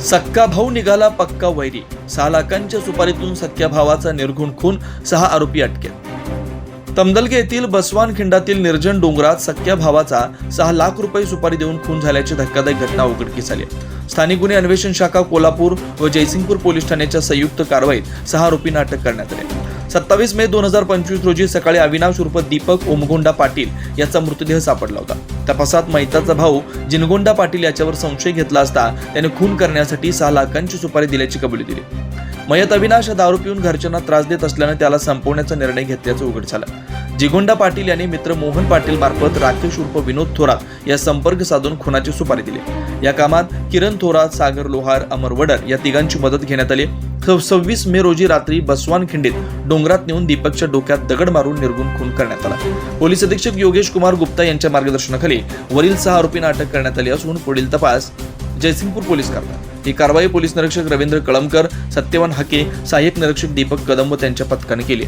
सक्का भाऊ निघाला पक्का वैरी सहा लाखांच्या सुपारीतून सख्या भावाचा निर्घुण खून सहा आरोपी अटकेत तमदलगे येथील बसवान खिंडातील निर्जन डोंगरात सख्या भावाचा सहा लाख रुपये सुपारी देऊन खून झाल्याची धक्कादायक घटना उघडकीस आली आहे. स्थानिक गुन्हे अन्वेषण शाखा कोल्हापूर व जयसिंगपूर पोलीस ठाण्याच्या संयुक्त कारवाईत सहा आरोपींना अटक करण्यात आली. सत्तावीस मे दोन हजार पंचवीस रोजी सकाळी अविनाश उर्फ दीपक ओमगोंडा पाटील याचा मृतदेह सापडला होता. तपासात मैताचा भाऊ जिनगोंडा पाटील याच्यावर संशय घेतला असता त्याने खून करण्यासाठी सहा लाखांची सुपारी दिल्याची कबुली दिली. मयत अविनाश हा दारू पिऊन घरच्यांना त्रास देत असल्यानं त्याला संपवण्याचा निर्णय घेतल्याचं उघड झालं. जिगुंडा पाटील यांनी मित्र मोहन पाटील मार्फत राकेश उर्फ विनोद थोरात या संपर्क साधून खुनाची सुपारी दिली. या कामात किरण थोरात सागर लोहार अमर वडर या तिघांची मदत घेण्यात आली. सव्वीस मे रोजी रात्री बसवान खिंडीत डोंगरात नेऊन दीपकच्या डोक्यात दगड मारून निर्गुण खून करण्यात आला. पोलीस अधीक्षक योगेश कुमार गुप्ता यांच्या मार्गदर्शनाखाली वरील सहा आरोपींना अटक करण्यात आली असून पुढील तपास जयसिंगपूर पोलीस करतात. ही कारवाई पोलीस निरीक्षक रवींद्र कळमकर सत्यवान हाके सहाय्यक निरीक्षक दीपक कदम व त्यांच्या पथकाने केली.